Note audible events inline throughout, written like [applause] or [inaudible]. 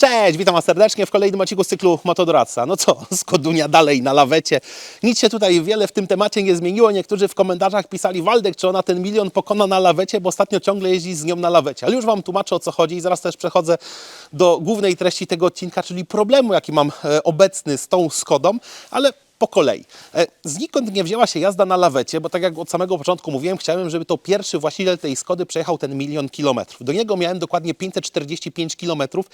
Cześć, witam Was serdecznie w kolejnym odcinku z cyklu Motodoradca. No co, [laughs] Skodunia dalej na lawecie. Nic się tutaj wiele w tym temacie nie zmieniło. Niektórzy w komentarzach pisali, Waldek, czy ona ten milion pokona na lawecie, bo ostatnio ciągle jeździ z nią na lawecie. Ale już Wam tłumaczę o co chodzi i zaraz też przechodzę do głównej treści tego odcinka, czyli problemu, jaki mam e, obecny z tą Skodą, ale po kolei. E, Znikąd nie wzięła się jazda na lawecie, bo tak jak od samego początku mówiłem, chciałem, żeby to pierwszy właściciel tej Skody przejechał ten milion kilometrów. Do niego miałem dokładnie 545 kilometrów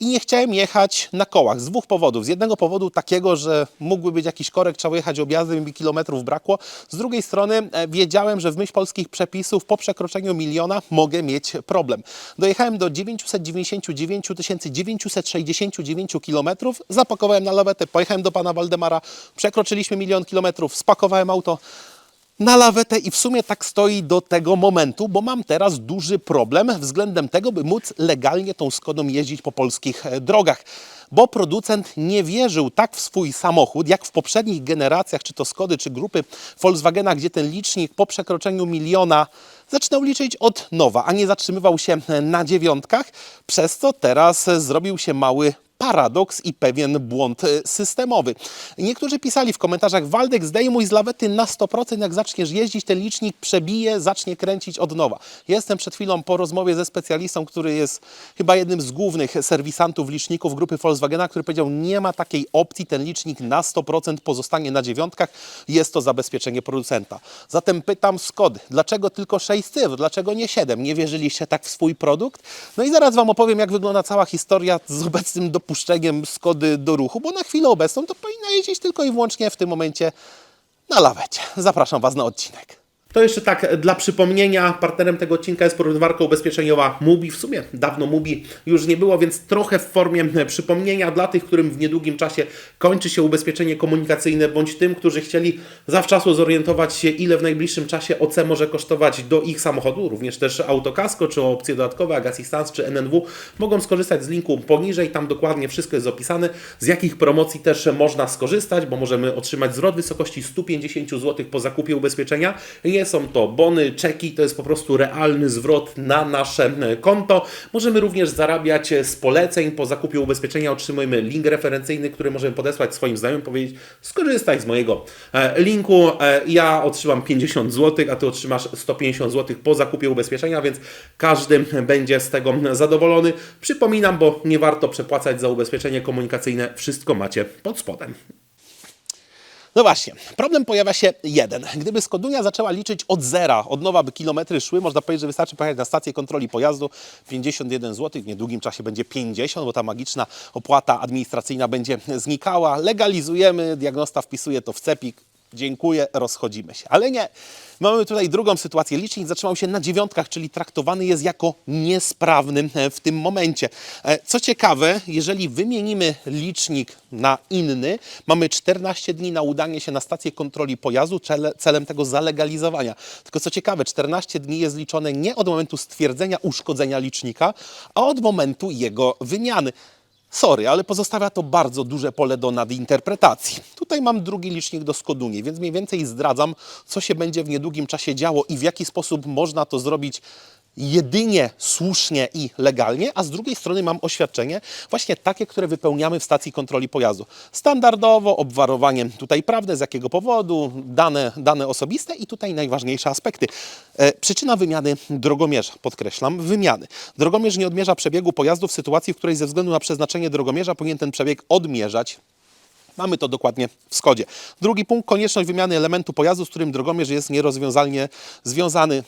i nie chciałem jechać na kołach z dwóch powodów. Z jednego powodu takiego, że mógłby być jakiś korek, trzeba jechać objazdem i kilometrów brakło. Z drugiej strony e, wiedziałem, że w myśl polskich przepisów po przekroczeniu miliona mogę mieć problem. Dojechałem do 999 969 kilometrów, zapakowałem na lawetę, pojechałem do pana Waldemara, przekroczyliśmy milion kilometrów, spakowałem auto, na lawetę i w sumie tak stoi do tego momentu, bo mam teraz duży problem względem tego, by móc legalnie tą Skodą jeździć po polskich e, drogach. Bo producent nie wierzył tak w swój samochód, jak w poprzednich generacjach, czy to Skody, czy grupy Volkswagena, gdzie ten licznik po przekroczeniu miliona zaczynał liczyć od nowa, a nie zatrzymywał się e, na dziewiątkach, przez co teraz zrobił się mały paradoks i pewien błąd e, systemowy. Niektórzy pisali w komentarzach, Waldek zdejmuj z lawety na 100%, jak zaczniesz jeździć, ten licznik przebije, zacznie kręcić od nowa. Jestem przed chwilą po rozmowie ze specjalistą, który jest chyba jednym z głównych serwisantów liczników grupy Volkswagena, który powiedział, nie ma takiej opcji, ten licznik na 100% pozostanie na dziewiątkach, jest to zabezpieczenie producenta. Zatem pytam Skody, dlaczego tylko 6 cyfr, dlaczego nie 7? Nie wierzyliście tak w swój produkt? No i zaraz Wam opowiem, jak wygląda cała historia z obecnym dopuszczeniem Skody do ruchu, bo na chwilę obecną to powinna jeździć tylko i wyłącznie w tym momencie na lawecie. Zapraszam Was na odcinek. To jeszcze tak dla przypomnienia, partnerem tego odcinka jest porównywarka ubezpieczeniowa Mubi. W sumie dawno Mubi już nie było, więc trochę w formie przypomnienia dla tych, którym w niedługim czasie kończy się ubezpieczenie komunikacyjne, bądź tym, którzy chcieli zawczasu zorientować się, ile w najbliższym czasie OC może kosztować do ich samochodu, również też autokasko, czy opcje dodatkowe, Gas Assistance, czy NNW, mogą skorzystać z linku poniżej, tam dokładnie wszystko jest opisane, z jakich promocji też można skorzystać, bo możemy otrzymać zwrot w wysokości 150 zł po zakupie ubezpieczenia. Są to bony, czeki, to jest po prostu realny zwrot na nasze konto. Możemy również zarabiać z poleceń. Po zakupie ubezpieczenia otrzymujemy link referencyjny, który możemy podesłać swoim znajomym, powiedzieć skorzystaj z mojego e, linku. E, Ja otrzymam 50 zł, a Ty otrzymasz 150 zł po zakupie ubezpieczenia, więc każdy będzie z tego zadowolony. Przypominam, bo nie warto przepłacać za ubezpieczenie komunikacyjne. Wszystko macie pod spodem. No właśnie, problem pojawia się jeden. Gdyby Skodunia zaczęła liczyć od zera, od nowa by kilometry szły, można powiedzieć, że wystarczy pojechać na stację kontroli pojazdu, 51 zł, w niedługim czasie będzie 50, bo ta magiczna opłata administracyjna będzie znikała. Legalizujemy, diagnosta wpisuje to w cepik, dziękuję, rozchodzimy się. Ale nie. Mamy tutaj drugą sytuację. Licznik zatrzymał się na dziewiątkach, czyli traktowany jest jako niesprawny e, w tym momencie. E, Co ciekawe, jeżeli wymienimy licznik na inny, mamy 14 dni na udanie się na stację kontroli pojazdu cele- celem tego zalegalizowania. Tylko co ciekawe, 14 dni jest liczone nie od momentu stwierdzenia uszkodzenia licznika, a od momentu jego wymiany. Sorry, ale pozostawia to bardzo duże pole do nadinterpretacji. Tutaj mam drugi licznik do Skoduni, więc mniej więcej zdradzam, co się będzie w niedługim czasie działo i w jaki sposób można to zrobić jedynie słusznie i legalnie, a z drugiej strony mam oświadczenie, właśnie takie, które wypełniamy w stacji kontroli pojazdu. Standardowo, obwarowaniem tutaj prawdę, z jakiego powodu, dane, dane osobiste i tutaj najważniejsze aspekty. E, przyczyna wymiany drogomierza, podkreślam, wymiany. Drogomierz nie odmierza przebiegu pojazdu w sytuacji, w której ze względu na przeznaczenie drogomierza powinien ten przebieg odmierzać Mamy to dokładnie w Skodzie. Drugi punkt, konieczność wymiany elementu pojazdu, z którym drogomierz jest nierozwiązalnie związany.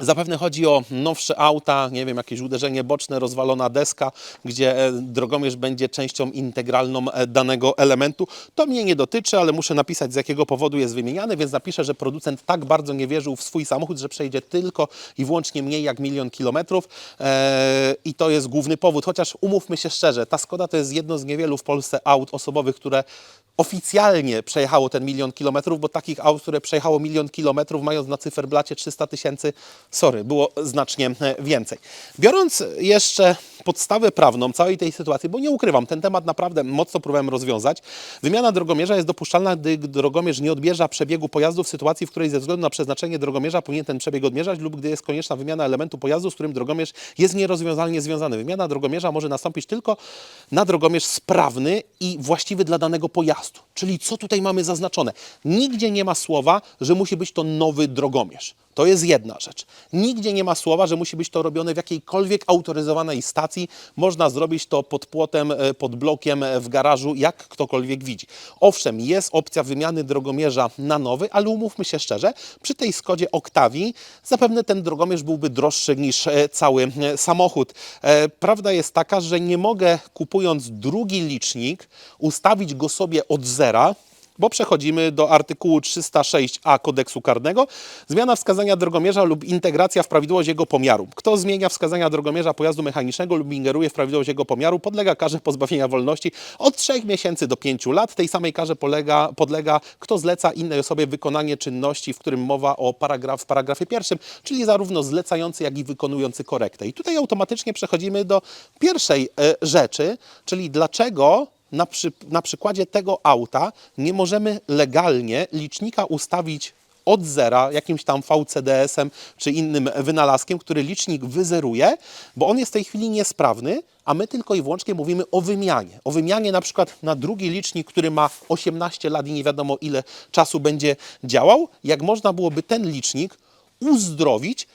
Zapewne chodzi o nowsze auta, nie wiem, jakieś uderzenie boczne, rozwalona deska, gdzie e, drogomierz będzie częścią integralną e, danego elementu. To mnie nie dotyczy, ale muszę napisać, z jakiego powodu jest wymieniany, więc napiszę, że producent tak bardzo nie wierzył w swój samochód, że przejdzie tylko i wyłącznie mniej jak milion kilometrów e, i to jest główny powód. Chociaż umówmy się szczerze, ta Skoda to jest jedno z niewielu w Polsce aut osobowych, które oficjalnie przejechało ten milion kilometrów, bo takich aut, które przejechało milion kilometrów, mając na cyferblacie 300 tysięcy, sorry, było znacznie e, więcej. Biorąc jeszcze podstawę prawną całej tej sytuacji, bo nie ukrywam, ten temat naprawdę mocno próbowałem rozwiązać. Wymiana drogomierza jest dopuszczalna, gdy drogomierz nie odbierza przebiegu pojazdu w sytuacji, w której ze względu na przeznaczenie drogomierza powinien ten przebieg odmierzać lub gdy jest konieczna wymiana elementu pojazdu, z którym drogomierz jest nierozwiązalnie związany. Wymiana drogomierza może nastąpić tylko na drogomierz sprawny i właściwy dla danego pojazdu. Czyli co tutaj mamy zaznaczone? Nigdzie nie ma słowa, że musi być to nowy drogomierz. To jest jedna rzecz. Nigdzie nie ma słowa, że musi być to robione w jakiejkolwiek autoryzowanej stacji. Można zrobić to pod płotem, e, pod blokiem e, w garażu, jak ktokolwiek widzi. Owszem, jest opcja wymiany drogomierza na nowy, ale umówmy się szczerze, przy tej Skodzie Octavii zapewne ten drogomierz byłby droższy niż e, cały samochód. Prawda jest taka, że nie mogę kupując drugi licznik ustawić go sobie od zera, bo przechodzimy do artykułu 306a kodeksu karnego. Zmiana wskazania drogomierza lub integracja w prawidłowość jego pomiaru. Kto zmienia wskazania drogomierza pojazdu mechanicznego lub ingeruje w prawidłowość jego pomiaru, podlega karze pozbawienia wolności od 3 miesięcy do 5 lat. Tej samej karze polega, podlega, kto zleca innej osobie wykonanie czynności, w którym mowa o paragraf, w paragrafie pierwszym, czyli zarówno zlecający, jak i wykonujący korektę. I tutaj automatycznie przechodzimy do pierwszej e, rzeczy, czyli dlaczego na, przy, na przykładzie tego auta nie możemy legalnie licznika ustawić od zera jakimś tam VCDS-em czy innym wynalazkiem, który licznik wyzeruje, bo on jest w tej chwili niesprawny, a my tylko i wyłącznie mówimy o wymianie. O wymianie na przykład na drugi licznik, który ma 18 lat i nie wiadomo ile czasu będzie działał, jak można byłoby ten licznik uzdrowić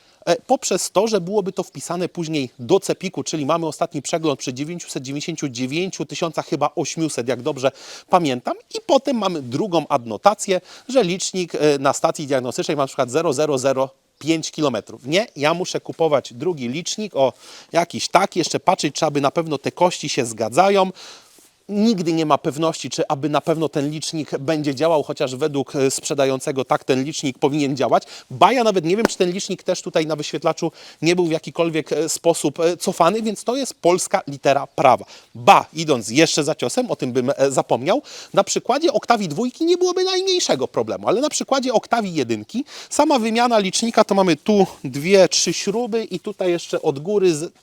poprzez to, że byłoby to wpisane później do CEPIK-u, czyli mamy ostatni przegląd przy 999 tysiącach chyba 800, jak dobrze pamiętam i potem mamy drugą adnotację, że licznik e, na stacji diagnostycznej ma na przykład 0005 km. Nie, ja muszę kupować drugi licznik, o jakiś tak, jeszcze patrzeć, czy aby na pewno te kości się zgadzają. Nigdy nie ma pewności, czy aby na pewno ten licznik będzie działał, chociaż według e, sprzedającego tak ten licznik powinien działać. Ba ja nawet nie wiem, czy ten licznik też tutaj na wyświetlaczu nie był w jakikolwiek e, sposób e, cofany, więc to jest polska litera prawa. Ba, idąc jeszcze za ciosem, o tym bym zapomniał, na przykładzie oktawii dwójki nie byłoby najmniejszego problemu, ale na przykładzie oktawii jedynki sama wymiana licznika to mamy tu dwie, trzy śruby i tutaj jeszcze od góry z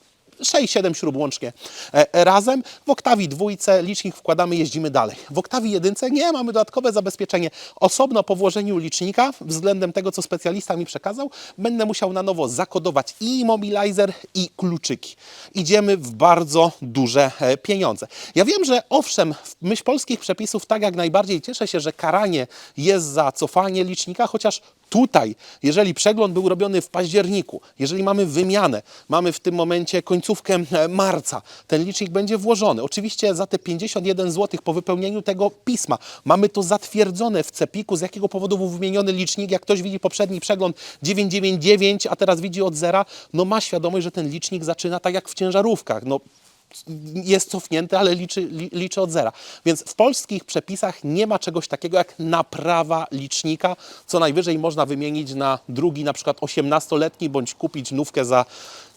6-7 śrub łącznie e, razem. W oktawi dwójce licznik wkładamy, jeździmy dalej. W oktawi jedynce nie, mamy dodatkowe zabezpieczenie. Osobno po włożeniu licznika, względem tego, co specjalista mi przekazał, będę musiał na nowo zakodować i immobilizer, i kluczyki. Idziemy w bardzo duże e, pieniądze. Ja wiem, że owszem, w myśl polskich przepisów tak jak najbardziej cieszę się, że karanie jest za cofanie licznika, chociaż Tutaj, jeżeli przegląd był robiony w październiku, jeżeli mamy wymianę, mamy w tym momencie końcówkę e, marca, ten licznik będzie włożony. Oczywiście za te 51 zł po wypełnieniu tego pisma mamy to zatwierdzone w CEPIK-u, z jakiego powodu był wymieniony licznik. Jak ktoś widzi poprzedni przegląd 999, a teraz widzi od zera, no ma świadomość, że ten licznik zaczyna tak jak w ciężarówkach. No, jest cofnięty, ale liczy, li, liczy od zera. Więc w polskich przepisach nie ma czegoś takiego jak naprawa licznika. Co najwyżej można wymienić na drugi, na przykład 18-letni, bądź kupić nówkę za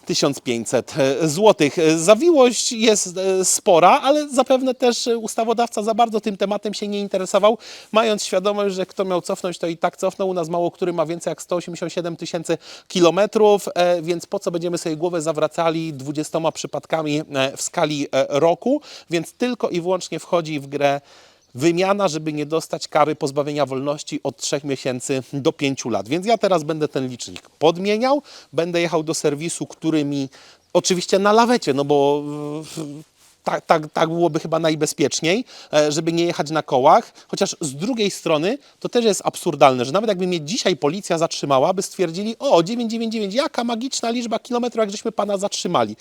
1500 zł. Zawiłość jest e, spora, ale zapewne też ustawodawca za bardzo tym tematem się nie interesował, mając świadomość, że kto miał cofnąć, to i tak cofnął. U nas mało który ma więcej jak 187 tysięcy kilometrów, e, więc po co będziemy sobie głowę zawracali 20 przypadkami e, w skali roku, więc tylko i wyłącznie wchodzi w grę wymiana, żeby nie dostać kary pozbawienia wolności od 3 miesięcy do 5 lat. Więc ja teraz będę ten licznik podmieniał, będę jechał do serwisu, który mi oczywiście na lawecie, no bo tak, tak, tak byłoby chyba najbezpieczniej, e, żeby nie jechać na kołach. Chociaż z drugiej strony to też jest absurdalne, że nawet jakby mnie dzisiaj policja zatrzymała, by stwierdzili, o 999, jaka magiczna liczba kilometrów, jak żeśmy pana zatrzymali.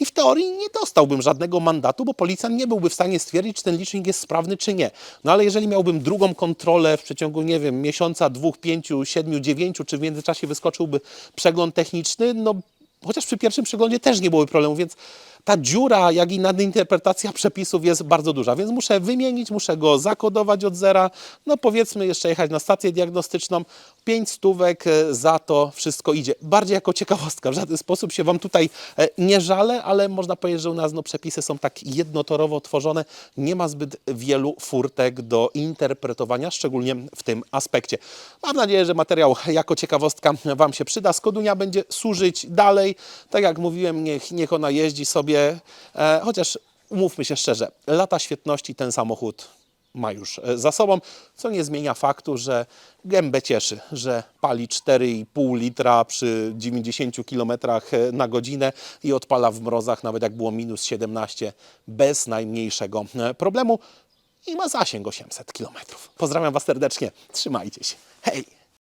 I w teorii nie dostałbym żadnego mandatu, bo policjant nie byłby w stanie stwierdzić, czy ten licznik jest sprawny, czy nie. No ale jeżeli miałbym drugą kontrolę w przeciągu, nie wiem, miesiąca, dwóch, pięciu, siedmiu, dziewięciu, czy w międzyczasie wyskoczyłby przegląd techniczny, no chociaż przy pierwszym przeglądzie też nie byłoby problemu, więc ta dziura, jak i nadinterpretacja przepisów jest bardzo duża, więc muszę wymienić, muszę go zakodować od zera, no powiedzmy jeszcze jechać na stację diagnostyczną, pięć stówek e, za to wszystko idzie. Bardziej jako ciekawostka, w żaden sposób się Wam tutaj e, nie żalę, ale można powiedzieć, że u nas no, przepisy są tak jednotorowo tworzone, nie ma zbyt wielu furtek do interpretowania, szczególnie w tym aspekcie. Mam nadzieję, że materiał jako ciekawostka Wam się przyda. Skodunia będzie służyć dalej, tak jak mówiłem, niech, niech ona jeździ sobie e, chociaż umówmy się szczerze, lata świetności ten samochód ma już e, za sobą, co nie zmienia faktu, że gębę cieszy, że pali 4,5 litra przy 90 km na godzinę i odpala w mrozach, nawet jak było minus 17, bez najmniejszego e, problemu i ma zasięg 800 km. Pozdrawiam Was serdecznie, trzymajcie się. Hej!